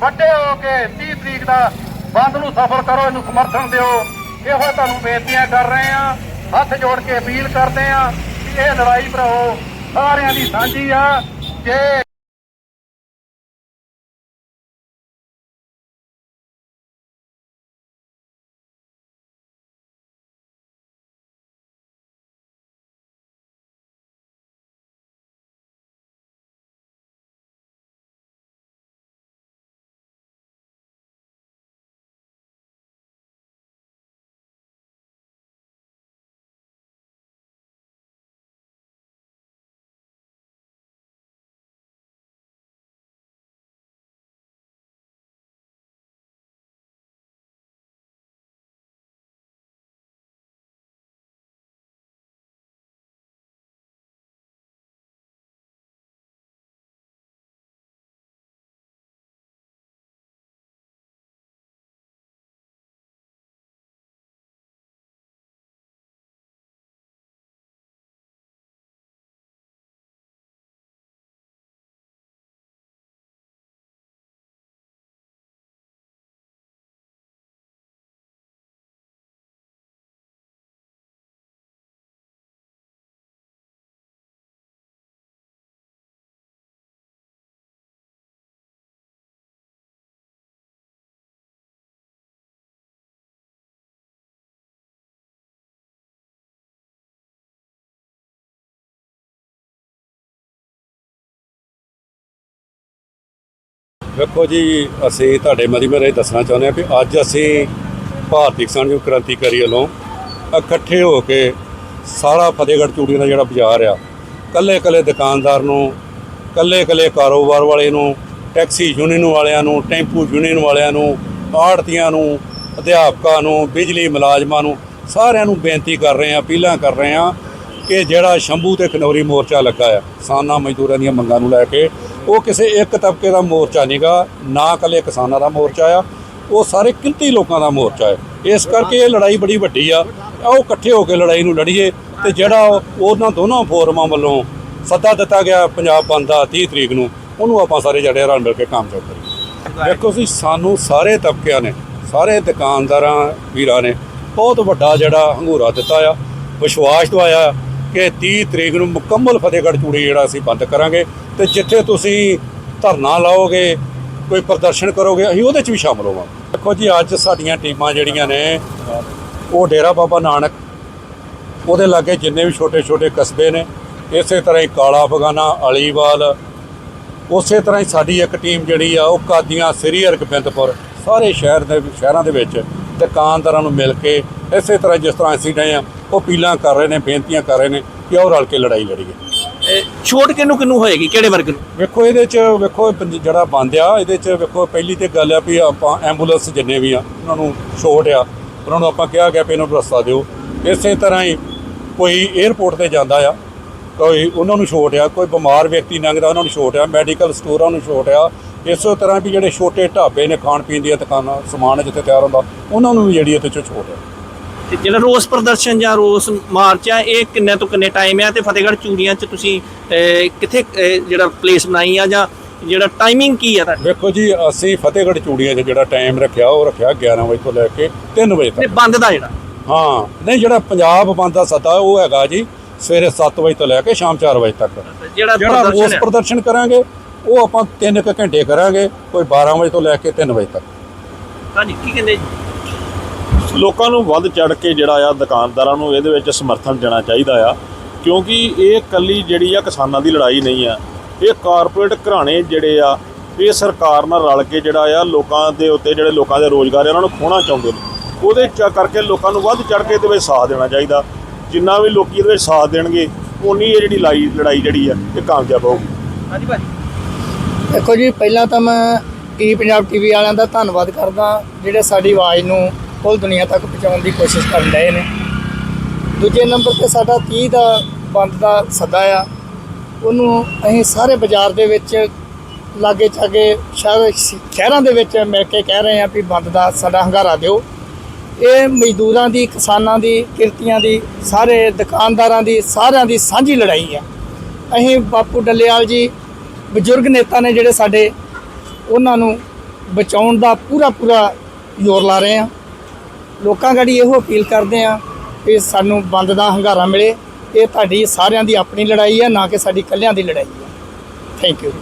ਵੱਡੇ ਹੋ ਕੇ 30 ਤਰੀਕ ਦਾ ਬੰਦ ਨੂੰ ਸਫਲ ਕਰੋ ਇਹਨੂੰ ਸਮਰਥਨ ਦਿਓ। ਇਹੋ ਤੁਹਾਨੂੰ ਬੇਨਤੀਆਂ ਕਰ ਰਹੇ ਆ ਹੱਥ ਜੋੜ ਕੇ ਅਪੀਲ ਕਰਦੇ ਆ ਕਿ ਇਹ ਲੜਾਈ ਭਰਾਓ ਸਾਰਿਆਂ ਦੀ ਸਾਂਝੀ ਆ। ਜੇ ਵੇਖੋ ਜੀ, ਅਸੀਂ ਤੁਹਾਡੇ ਮਾਧਿਅਮ ਰਾਹੀਂ ਦੱਸਣਾ ਚਾਹੁੰਦੇ ਹਾਂ ਕਿ ਅੱਜ ਅਸੀਂ ਭਾਰਤੀ ਕਿਸਾਨ ਯੂਨੀਅਨ ਕ੍ਰਾਂਤੀਕਾਰੀ ਵੱਲੋਂ ਇਕੱਠੇ ਹੋ ਕੇ ਸਾਰਾ ਫਤਿਹਗੜ੍ਹ ਚੂੜੀਆਂ ਦਾ ਜਿਹੜਾ ਬਾਜ਼ਾਰ ਆ ਕੱਲੇ ਕੱਲੇ ਦੁਕਾਨਦਾਰ ਨੂੰ ਕੱਲੇ ਕੱਲੇ ਕਾਰੋਬਾਰ ਵਾਲੇ ਨੂੰ, ਟੈਕਸੀ ਯੂਨੀਅਨ ਵਾਲਿਆਂ ਨੂੰ, ਟੈਂਪੂ ਯੂਨੀਅਨ ਵਾਲਿਆਂ ਨੂੰ, ਆੜਤੀਆਂ ਨੂੰ, ਅਧਿਆਪਕਾਂ ਨੂੰ, ਬਿਜਲੀ ਮੁਲਾਜ਼ਮਾਂ ਨੂੰ, ਸਾਰਿਆਂ ਨੂੰ ਬੇਨਤੀ ਕਰ ਰਹੇ ਹਾਂ, ਅਪੀਲਾਂ ਕਰ ਰਹੇ ਹਾਂ ਕਿ ਜਿਹੜਾ ਸ਼ੰਭੂ ਤੇ ਖਨੌਰੀ ਮੋਰਚਾ ਲੱਗਾ ਆ, ਕਿਸਾਨਾਂ ਮਜ਼ਦੂਰਾਂ ਦੀਆਂ ਮੰਗਾਂ ਨੂੰ ਲੈ ਕੇ ਉਹ ਕਿਸੇ ਇੱਕ ਤਬਕੇ ਦਾ ਮੋਰਚਾ ਨਹੀਂਗਾ ਨਾ ਕੱਲੇ ਕਿਸਾਨਾਂ ਦਾ ਮੋਰਚਾ ਆ, ਉਹ ਸਾਰੇ ਕਿੰਤੀ ਲੋਕਾਂ ਦਾ ਮੋਰਚਾ ਹੈ ਇਸ ਕਰਕੇ ਇਹ ਲੜਾਈ ਬੜੀ ਵੱਡੀ ਆ। ਆਓ ਇਕੱਠੇ ਹੋ ਕੇ ਲੜਾਈ ਨੂੰ ਲੜੀਏ ਤੇ ਜਿਹੜਾ ਉਹਨਾਂ ਦੋਨੋਂ ਫੋਰਮਾਂ ਵੱਲੋਂ ਸੱਦਾ ਦਿੱਤਾ ਗਿਆ ਪੰਜਾਬ ਬੰਦ ਦਾ 30 ਤਰੀਕ ਨੂੰ, ਉਹਨੂੰ ਆਪਾਂ ਸਾਰੇ ਜਿਹੜੇ ਰਲ ਮਿਲ ਕੇ ਕਾਮਯਾਬ ਕਰੀਏ। ਦੇਖੋ ਜੀ, ਸਾਨੂੰ ਸਾਰੇ ਤਬਕਿਆਂ ਨੇ, ਸਾਰੇ ਦੁਕਾਨਦਾਰਾਂ, ਵੀਰਾਂ ਨੇ ਬਹੁਤ ਵੱਡਾ ਜਿਹੜਾ ਹੰਗੂਰਾ ਦਿੱਤਾ ਆ। ਵਿਸ਼ਵਾਸ ਦਵਾਇਆ ਕਿ 30 ਤਰੀਕ ਨੂੰ ਮੁਕੰਮਲ ਫਤਿਹਗੜ੍ਹ ਚੂੜੀ ਜਿਹੜਾ ਅਸੀਂ ਬੰਦ ਕਰਾਂਗੇ। ਤੇ ਜਿੱਥੇ ਤੁਸੀਂ ਧਰਨਾ ਲਾਓਗੇ, ਕੋਈ ਪ੍ਰਦਰਸ਼ਨ ਕਰੋਗੇ, ਅਸੀਂ ਉਹਦੇ 'ਚ ਵੀ ਸ਼ਾਮਲ ਹੋਵਾਂਗੇ। ਦੇਖੋ ਜੀ, ਅੱਜ ਸਾਡੀਆਂ ਟੀਮਾਂ ਜਿਹੜੀਆਂ ਨੇ, ਉਹ ਡੇਰਾ ਬਾਬਾ ਨਾਨਕ, ਉਹਦੇ ਲਾਗੇ ਜਿੰਨੇ ਵੀ ਛੋਟੇ ਛੋਟੇ ਕਸਬੇ ਨੇ, ਇਸੇ ਤਰ੍ਹਾਂ ਹੀ ਕਾਲਾ ਫਗਾਨਾ ਅਲੀਵਾਲ, ਉਸੇ ਤਰ੍ਹਾਂ ਹੀ ਸਾਡੀ ਇੱਕ ਟੀਮ ਜਿਹੜੀ ਆ, ਉਹ ਕਾਦੀਆਂ, ਸ੍ਰੀ ਹਰਗੋਬਿੰਦਪੁਰ, ਸਾਰੇ ਸ਼ਹਿਰ ਦੇ, ਸ਼ਹਿਰਾਂ ਦੇ ਵਿੱਚ ਦੁਕਾਨਦਾਰਾਂ ਨੂੰ ਮਿਲ ਕੇ ਇਸੇ ਤਰ੍ਹਾਂ ਜਿਸ ਤਰ੍ਹਾਂ ਅਸੀਂ ਗਏ ਆ, ਉਹ ਅਪੀਲਾਂ ਕਰ ਰਹੇ ਨੇ, ਬੇਨਤੀਆਂ ਕਰ ਰਹੇ ਨੇ ਕਿ ਉਹ ਰਲ ਕੇ ਲੜਾਈ ਲੜੀਏ। ਛੋਟ ਕਿਹਨੂੰ ਕਿਹਨੂੰ ਹੋਏਗੀ? ਕਿਹੜੇ ਵਰਗ ਨੂੰ? ਵੇਖੋ, ਇਹਦੇ ਚ ਵੇਖੋ ਪੰਜ- ਜਿਹੜਾ ਬੰਦ ਆ, ਇਹਦੇ ਚ ਵੇਖੋ, ਪਹਿਲੀ ਤੇ ਗੱਲ ਆ ਵੀ ਆਪਾਂ ਐਂਬੂਲੈਂਸ ਜਿੰਨੇ ਵੀ ਆ, ਉਹਨਾਂ ਨੂੰ ਛੋਟ ਆ। ਉਹਨਾਂ ਨੂੰ ਆਪਾਂ ਕਿਹਾ ਗਿਆ ਵੀ ਇਹਨਾਂ ਨੂੰ ਰਸਤਾ ਦਿਓ। ਇਸੇ ਤਰ੍ਹਾਂ ਹੀ ਕੋਈ 에ਅਰਪੋਰਟ ਤੇ ਜਾਂਦਾ ਆ, ਕੋਈ ਉਹਨਾਂ ਨੂੰ ਛੋਟ ਆ, ਕੋਈ ਬਿਮਾਰ ਵਿਅਕਤੀ ਲੰਘਦਾ, ਉਹਨਾਂ ਨੂੰ ਛੋਟ ਆ ਮੈਡੀਕਲ ਸਟੋਰਾਂ ਨੂੰ ਛੋਟ ਆ। ਇਸੇ ਤਰ੍ਹਾਂ ਵੀ ਜਿਹੜੇ ਛੋਟੇ ਢਾਬੇ ਨੇ ਖਾਣ ਪੀਣ ਦੀਆਂ ਦੁਕਾਨਾਂ, ਸਮਾਨ ਜਿੱਥੇ ਤਿਆਰ ਹੁੰਦਾ, ਉਹਨਾਂ ਨੂੰ ਵੀ ਜਿਹੜੀ ਇਹਦੇ ਚ ਛੋਟ ਆ। ਤੇ ਜਿਹੜਾ ਰੋਸ ਪ੍ਰਦਰਸ਼ਨ ਜਾਂ ਰੋਸ ਮਾਰਚ ਆ ਇਹ ਕਿੰਨੇ ਤੋਂ ਕਿੰਨੇ ਟਾਈਮ ਆ ਤੇ ਫਤਿਹਗੜ੍ਹ ਚੂੜੀਆਂ 'ਚ ਤੁਸੀਂ ਕਿੱਥੇ ਜਿਹੜਾ ਪਲੇਸ ਬਣਾਈ ਆ ਜਾਂ ਜਿਹੜਾ ਟਾਈਮਿੰਗ ਕੀ ਆ ਤੁਹਾਡੀ? ਵੇਖੋ ਜੀ ਅਸੀਂ ਫਤਿਹਗੜ੍ਹ ਚੂੜੀਆਂ 'ਚ ਜਿਹੜਾ ਟਾਈਮ ਰੱਖਿਆ ਉਹ ਰੱਖਿਆ 11 ਵਜੇ ਤੋਂ ਲੈ ਕੇ 3 ਵਜੇ ਤੇ ਤੱਕ ਬੰਦ ਦਾ ਜਿਹੜਾ? ਹਾਂ ਨਹੀਂ ਜਿਹੜਾ ਪੰਜਾਬ ਬੰਦ ਦਾ ਸੱਦਾ ਉਹ ਹੈਗਾ ਜੀ ਸਵੇਰੇ 7 ਵਜੇ ਤੋਂ ਲੈ ਕੇ ਸ਼ਾਮ 4 ਵਜੇ ਤੱਕ। ਜਿਹੜਾ ਰੋਸ ਪ੍ਰਦਰਸ਼ਨ ਕਰਾਂਗੇ ਉਹ ਆਪਾਂ 3 ਕੁ ਘੰਟੇ ਕਰਾਂਗੇ ਕੋਈ 12 ਵਜੇ ਤੋਂ ਲੈ ਕੇ 3 ਵਜੇ ਤੱਕ। ਹਾਂਜੀ ਕੀ ਕਹਿੰਦੇ? ਜੀ ਲੋਕਾਂ ਨੂੰ ਵੱਧ ਚੜ ਕੇ ਜਿਹੜਾ ਆ ਦੁਕਾਨਦਾਰਾਂ ਨੂੰ ਇਹਦੇ ਵਿੱਚ ਸਮਰਥਨ ਦੇਣਾ ਚਾਹੀਦਾ ਆ ਕਿਉਂਕਿ ਇਹ ਕੱਲੀ ਜਿਹੜੀ ਆ ਕਿਸਾਨਾਂ ਦੀ ਲੜਾਈ ਨਹੀਂ ਆ। ਇਹ ਕਾਰਪੋਰੇਟ ਘਰਾਣੇ ਜਿਹੜੇ ਆ ਇਹ ਸਰਕਾਰ ਨਾਲ ਰਲ ਕੇ ਜਿਹੜਾ ਆ ਲੋਕਾਂ ਦੇ ਉੱਤੇ ਜਿਹੜੇ ਲੋਕਾਂ ਦੇ ਰੋਜ਼ਗਾਰ ਆ ਉਹਨਾਂ ਨੂੰ ਖੋਣਾ ਚਾਹੁੰਦੇ ਨੇ। ਉਹਦੇ ਚ ਕਰਕੇ ਲੋਕਾਂ ਨੂੰ ਵੱਧ ਚੜ ਕੇ ਇਹਦੇ ਵਿੱਚ ਸਾਥ ਦੇਣਾ ਚਾਹੀਦਾ। ਜਿੰਨਾ ਵੀ ਲੋਕੀ ਇਹਦੇ ਵਿੱਚ ਸਾਥ ਦੇਣਗੇ ਉਨੀ ਇਹ ਜਿਹੜੀ ਲੜਾਈ ਲੜਾਈ ਜਿਹੜੀ ਆ ਇਹ ਕਾਮਯਾਬ ਹੋਊਗੀ। ਹਾਂਜੀ ਭਾਜੀ। ਦੇਖੋ ਜੀ ਪਹਿਲਾਂ ਤਾਂ ਮੈਂ ਈ ਪੰਜਾਬ ਟੀਵੀ ਵਾਲਿਆਂ ਦਾ ਧੰਨਵਾਦ ਕਰਦਾ ਜਿਹੜੇ ਸਾਡੀ ਆਵਾਜ਼ ਨੂੰ ਕੁੱਲ ਦੁਨੀਆ ਤੱਕ ਪਹੁੰਚਾਉਣ ਦੀ ਕੋਸ਼ਿਸ਼ ਕਰ ਰਹੇ ਨੇ। ਦੂਜੇ ਨੰਬਰ ਤੇ ਸਾਡਾ 30 ਦਾ ਬੰਦ ਦਾ ਸੱਦਾ ਆ। ਉਹਨੂੰ ਅਸੀਂ ਸਾਰੇ ਬਾਜ਼ਾਰ ਦੇ ਵਿੱਚ ਲਾਗੇ ਚਾਗੇ ਸ਼ਹਿਰ ਸ਼ਹਿਰਾਂ ਦੇ ਵਿੱਚ ਮਿਲ ਕੇ ਕਹਿ ਰਹੇ ਹਾਂ ਵੀ ਬੰਦ ਦਾ ਸਾਡਾ ਹੰਗਾਰਾ ਦਿਓ। ਇਹ ਮਜ਼ਦੂਰਾਂ ਦੀ, ਕਿਸਾਨਾਂ ਦੀ, ਕਿਰਤੀਆਂ ਦੀ, ਸਾਰੇ ਦੁਕਾਨਦਾਰਾਂ ਦੀ, ਸਾਰਿਆਂ ਦੀ ਸਾਂਝੀ ਲੜਾਈ ਆ। ਅਸੀਂ ਬਾਪੂ ਡੱਲੇਵਾਲ ਜੀ, ਬਜ਼ੁਰਗ ਨੇਤਾ ਨੇ ਜਿਹੜੇ ਸਾਡੇ, ਉਹਨਾਂ ਨੂੰ ਬਚਾਉਣ ਦਾ ਪੂਰਾ ਪੂਰਾ ਜ਼ੋਰ ਲਾ ਰਹੇ ਆ ਲੋਕਾਂ ਗੜੀ ਇਹੋ ਅਪੀਲ ਕਰਦੇ ਆ ਕਿ ਸਾਨੂੰ ਬੰਦ ਦਾ ਹੰਗਾਰਾ ਮਿਲੇ। ਇਹ ਤੁਹਾਡੀ ਸਾਰਿਆਂ ਦੀ ਆਪਣੀ ਲੜਾਈ ਹੈ ਨਾ ਕਿ ਸਾਡੀ ਇਕੱਲਿਆਂ ਦੀ ਲੜਾਈ ਹੈ ਥੈਂਕ ਯੂ